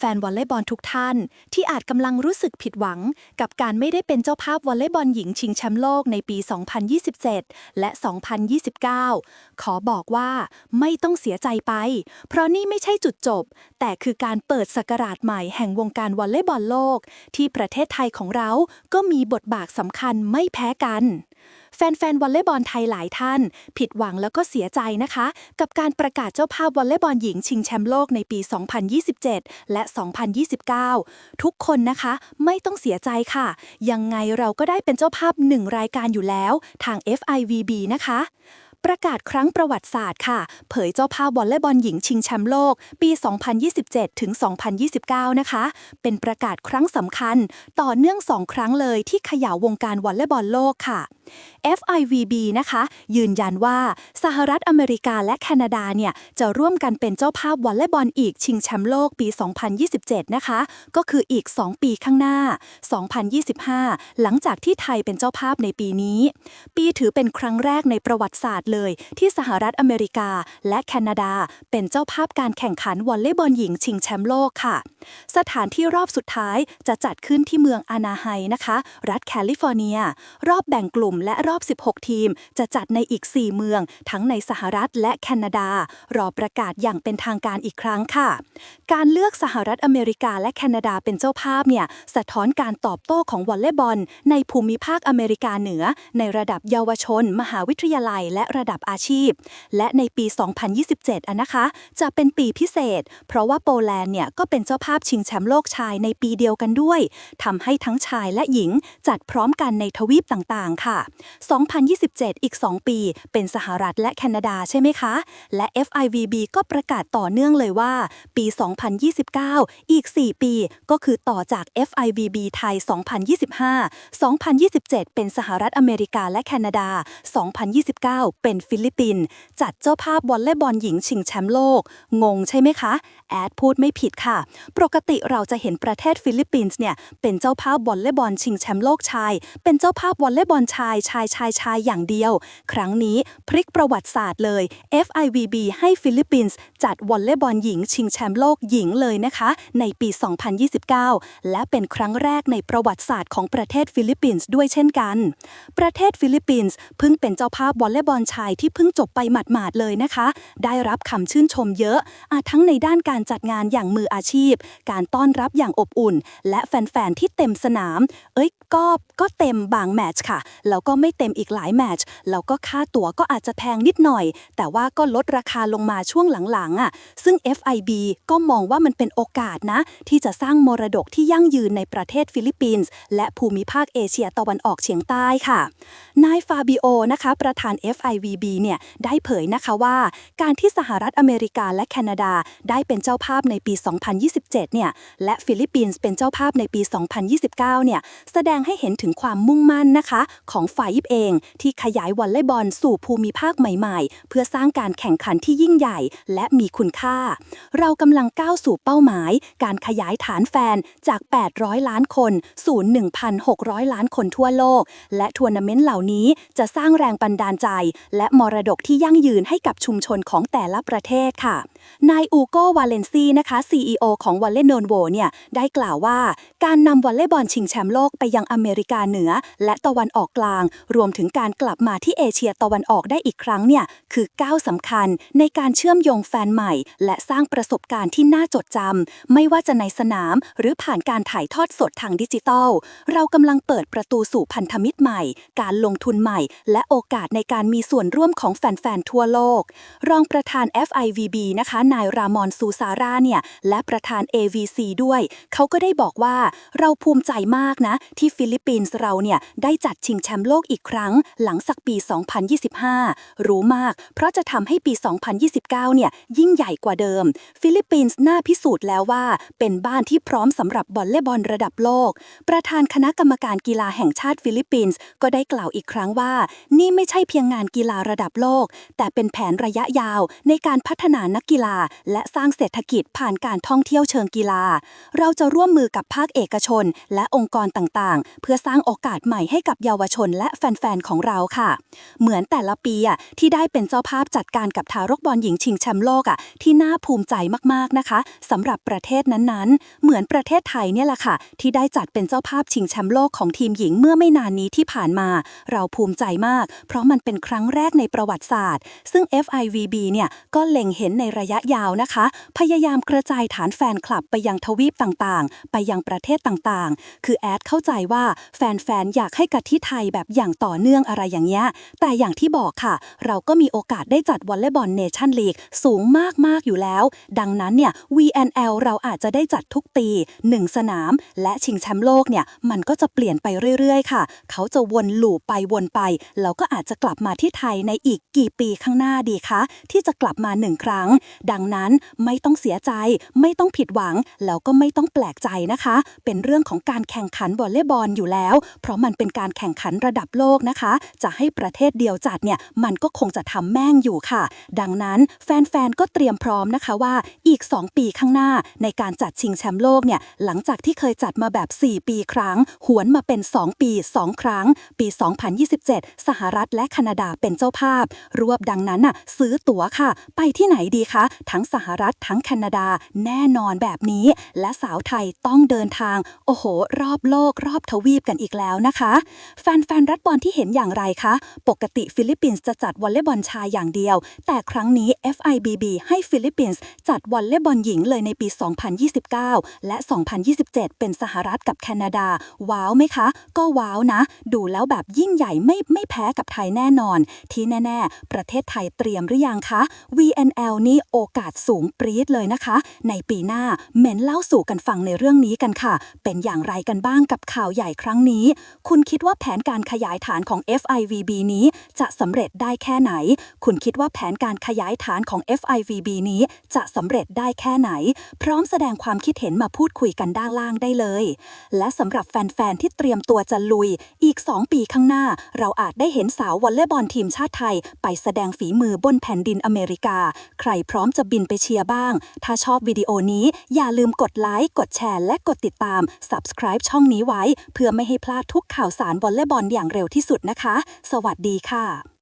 ฟนๆวอลเลย์บอลทุกท่าน ที่อาจกำลังรู้สึกผิดหวัง กับการไม่ได้เป็นเจ้าภาพวอลเลย์บอลหญิงชิงแชมป์โลกในปี 2027 และ 2029 ขอบอกว่าไม่ต้องเสียใจไป เพราะนี่ไม่ใช่จุดจบ แต่คือการเปิดศักราชใหม่แห่งวงการวอลเลย์บอลโลก ที่ประเทศไทยของเราก็มีบทบาทสำคัญไม่แพ้กัน แฟนๆวอลเลย์บอลไทยหลายท่าน ผิดหวังแล้วก็เสียใจนะคะ กับการประกาศเจ้าภาพวอลเลย์บอลหญิงชิงแชมป์โลกในปี 2027 และ 2029 ทุกคนนะคะไม่ต้องเสียใจค่ะ ยังไงเราก็ได้เป็นเจ้าภาพหนึ่งรายการอยู่แล้ว ทาง FIVB นะคะ ประกาศครั้งประวัติศาสตร์ค่ะ เผยเจ้าภาพวอลเลย์บอลหญิงชิงแชมป์โลก ปี 2027 ถึง 2029 นะคะ เป็นประกาศครั้งสำคัญ ต่อเนื่องสองครั้งเลยที่ขยาววงการวอลเลย์บอลโลกค่ะ FIVB นะคะ ยืนยันว่าสหรัฐอเมริกาและแคนาดาเนี่ยจะร่วมกันเป็นเจ้าภาพวอลเลย์บอลอีกชิงแชมป์โลกปี 2027 นะคะ ก็คืออีก 2 ปีข้างหน้า 2025 หลังจากที่ไทยเป็นเจ้าภาพในปีนี้ ปีถือเป็นครั้งแรกในประวัติศาสตร์เลย ที่สหรัฐอเมริกาและแคนาดา เป็นเจ้าภาพการแข่งขันวอลเลย์บอลหญิงชิงแชมป์โลกค่ะ สถานที่รอบสุดท้ายจะจัดขึ้นที่เมืองอานาไฮนะคะ รัฐแคลิฟอร์เนีย รอบแบ่งกลุ่มและรอบ 16 ทีม จะจัดในอีก 4 เมือง ทั้งในสหรัฐและแคนาดา รอประกาศอย่างเป็นทางการอีกครั้งค่ะ การเลือกสหรัฐอเมริกาและแคนาดาเป็นเจ้าภาพเนี่ย สะท้อนการตอบโต้ของวอลเลย์บอล ในภูมิภาคอเมริกาเหนือ ในระดับเยาวชน มหาวิทยาลัย และระดับอาชีพ และในปี 2027อะนะคะ จะเป็นปีพิเศษ เพราะว่าโปแลนด์เนี่ยก็เป็นเจ้าภาพชิงแชมป์โลกชายในปีเดียวกันด้วยทำให้ทั้งชายและหญิงจัดพร้อมกันในทวีปต่างๆ ค่ะ2027 อีก 2 ปี เป็นสหรัฐและแคนาดาใช่ไหมคะ และ FIVB ก็ประกาศต่อเนื่องเลยว่า ปี 2029 อีก 4 ปี ก็คือต่อจาก FIVB ไทย 2025 2027 เป็นสหรัฐอเมริกาและแคนาดา 2029 เป็นฟิลิปปินส์จัดเจ้าภาพวอลเลย์บอลหญิงชิงแชมป์โลก งงใช่ไหมคะ แอดพูดไม่ผิดค่ะ ปกติเราจะเห็นประเทศฟิลิปปินส์เนี่ย เป็นเจ้าภาพวอลเลย์บอลชิงแชมป์โลกชาย เป็นเจ้าภาพวอลเลย์บอลชายชายชายชายอย่างเดียว ครั้งนี้พลิกประวัติศาสตร์เลย FIVB ให้ฟิลิปปินส์จัดวอลเลย์บอลหญิงชิงแชมป์โลกหญิงเลยนะคะ ในปี 2029 และเป็นครั้งแรกในประวัติศาสตร์ของประเทศฟิลิปปินส์ด้วยเช่นกัน ประเทศฟิลิปปินส์เพิ่งเป็นเจ้าภาพวอลเลย์บอลชายที่เพิ่งจบไปหมาดๆเลยนะคะ ได้รับคำชื่นชมเยอะอาทั้งในด้านการจัดงานอย่างมืออาชีพ การต้อนรับอย่างอบอุ่น และแฟน ๆ ที่เต็มสนาม เอ้ย ก็ก็เต็มบางแมตช์ค่ะ แล้วก็ไม่เต็มอีกหลายแมตช์แล้วก็ค่าตั๋วก็อาจจะแพงนิดหน่อย แต่ว่าก็ลดราคาลงมาช่วงหลังๆอะซึ่ง FIB ก็มองว่ามันเป็นโอกาสนะ ที่จะสร้างมรดกที่ยั่งยืนในประเทศฟิลิปปินส์และภูมิภาคเอเชียตะวันออกเฉียงใต้ค่ะ นายฟาบิโอนะคะประธาน FIVB เนี่ยได้เผยนะคะว่า การที่สหรัฐอเมริกาและแคนาดา ได้เป็นเจ้าภาพในปี 2027 เนี่ยและฟิลิปปินส์เป็นเจ้าภาพในปี 2029 เนี่ยแสดงให้เห็นถึงความมุ่งมั่นนะคะ ของฝ่ายยิปเอง ที่ขยายวอลเลย์บอลสู่ภูมิภาคใหม่ๆ เพื่อสร้างการแข่งขันที่ยิ่งใหญ่ และมีคุณค่า เรากำลังก้าวสู่เป้าหมาย การขยายฐานแฟนจาก 800 ล้านคนสู่1,600 ล้านคนทั่วโลก และทัวร์นาเมนต์เหล่านี้จะสร้างแรงบันดาลใจ และมรดกที่ยั่งยืนให้กับชุมชนของแต่ละประเทศค่ะนายอูโกวาเลนซีนะคะ CEO ของวอลเลย์โนนโวเนี่ยได้กล่าวว่า การนำวอลเลย์บอลชิงแชมป์โลกไปยังอเมริกาเหนือ และตะวันออกกลาง รวมถึงการกลับมาที่เอเชียตะวันออกได้อีกครั้งเนี่ยคือก้าวสำคัญในการเชื่อมโยงแฟนใหม่ และสร้างประสบการณ์ที่น่าจดจำไม่ว่าจะในสนาม หรือผ่านการถ่ายทอดสดทางดิจิทัลเรากำลังเปิดประตูสู่พันธมิตรใหม่ การลงทุนใหม่ และโอกาสในการมีส่วนร่วมของแฟนๆทั่วโลก รองประธาน FIVB นะคะนายรามอนซูซาร่าเนี่ยและประธาน AVC ด้วย เขาก็ได้บอกว่าเราภูมิใจมากนะ ที่ฟิลิปปินส์เราเนี่ยได้จัดชิงแชมป์โลกอีกครั้ง หลังสักปี 2025 รู้มาก เพราะจะทำให้ปี 2029 เนี่ยยิ่งใหญ่กว่าเดิม ฟิลิปปินส์น่าพิสูจน์แล้วว่า เป็นบ้านที่พร้อมสำหรับบอลเล่บอลระดับโลก ประธานคณะกรรมการกีฬาแห่งชาติฟิลิปปินส์ก็ได้กล่าวอีกครั้งว่า นี่ไม่ใช่เพียงงานกีฬาระดับโลก แต่เป็นแผนระยะยาวในการพัฒนานักกีฬาและสร้างเศรษฐกิจผ่านการท่องเที่ยวเชิงกีฬา เราจะร่วมมือกับภาคเอกชน และองค์กรต่างๆ เพื่อสร้างโอกาสใหม่ให้กับเยาวชนและแฟน ๆ ของเราค่ะ เหมือนแต่ละปีอะที่ได้เป็นเจ้าภาพจัดการกับทารกบอลหญิงชิงแชมป์โลกอะที่น่าภูมิใจมากๆนะคะสำหรับประเทศนั้นๆ เหมือนประเทศไทยเนี่ยแหละค่ะ ที่ได้จัดเป็นเจ้าภาพชิงแชมป์โลกของทีมหญิงเมื่อไม่นานนี้ที่ผ่านมา เราภูมิใจมาก เพราะมันเป็นครั้งแรกในประวัติศาสตร์ ซึ่ง FIVB เนี่ยก็เล็งเห็นในระยะยาวนะคะ พยายามกระจายฐานแฟนคลับไปยังทวีปต่างๆ ไปยังประเทศต่างๆ คือแอดเข้าใจว่าแฟนๆ อยากให้กะทิไทยแบบอย่างต่อเนื่องอะไรอย่างเงี้ย แต่อย่างที่บอกค่ะ เราก็มีโอกาสได้จัดวอลเลย์บอลเนชั่นลีกสูงมากๆอยู่แล้ว ดังนั้นเนี่ย VNL เราอาจจะได้จัดทุกปีหนึ่งสนาม และชิงแชมป์โลกเนี่ย มันก็จะเปลี่ยนไปเรื่อยๆ ค่ะ เขาจะวนลูปไปวนไป แล้วก็อาจจะกลับมาที่ไทยในอีกกี่ปีข้างหน้าดีคะ ที่จะกลับมาหนึ่งครั้งดังนั้นไม่ต้องเสียใจ ไม่ต้องผิดหวัง แล้วก็ไม่ต้องแปลกใจนะคะ เป็นเรื่องของการแข่งขันวอลเลย์บอลอยู่แล้ว เพราะมันเป็นการแข่งขันระดับโลกนะคะ จะให้ประเทศเดียวจัดเนี่ยมันก็คงจะทำแม่งอยู่ค่ะ ดังนั้นแฟนๆก็เตรียมพร้อมนะคะว่าอีก 2 ปีข้างหน้า ในการจัดชิงแชมป์โลกเนี่ยหลังจากที่เคยจัดมาแบบ 4 ปีครั้ง หวนมาเป็น 2 ปี 2 ครั้ง ปี 2027 สหรัฐและแคนาดาเป็นเจ้าภาพ รวบดังนั้นน่ะซื้อตั๋วค่ะ ไปที่ไหนดีคะทั้งสหรัฐทั้งแคนาดาแน่นอนแบบนี้ และสาวไทยต้องเดินทาง โอ้โห รอบโลก รอบทวีปกันอีกแล้วนะคะ แฟนๆ รัฐบอลที่เห็นอย่างไรคะ ปกติฟิลิปปินส์จะจัดวอลเลย์บอลชายอย่างเดียว แต่ครั้งนี้ FIBB ให้ฟิลิปปินส์จัดวอลเลย์บอลหญิงเลยในปี 2029 และ 2027 เป็นสหรัฐกับแคนาดา ว้าวไหมคะ ก็ว้าวนะ ดูแล้วแบบยิ่งใหญ่ไม่ไม่แพ้กับไทยแน่นอน ที่แน่ ๆ ประเทศไทยเตรียมหรือยังคะ VNL นี่โอกาสสูงปรี๊ดเลยนะคะ ในปีหน้าเหม้นเล่าสู่กันฟังในเรื่องนี้กันค่ะ เป็นอย่างไรกันบ้างกับข่าวใหญ่ครั้งนี้ คุณคิดว่าแผนการขยายฐานของ FIVB นี้จะสำเร็จได้แค่ไหน คุณคิดว่าแผนการขยายฐานของ FIVB นี้จะสำเร็จได้แค่ไหน พร้อมแสดงความคิดเห็นมาพูดคุยกันด้านล่างได้เลย และสำหรับแฟน ๆ ที่เตรียมตัวจะลุย อีก 2 ปีข้างหน้า เราอาจได้เห็นสาววอลเลย์บอลทีมชาติไทย ไปแสดงฝีมือบนแผ่นดินอเมริกา ใครพร้อมจะบินไปเชียร์บ้าง ถ้าชอบวิดีโอนี้อย่าลืมกดไลค์ กดแชร์ และกดติดตาม subscribe ช่องนี้ไว้ เพื่อไม่ให้พลาดทุกข่าวสารวอลเลย์บอลอย่างเร็วที่สุดนะคะ สวัสดีค่ะ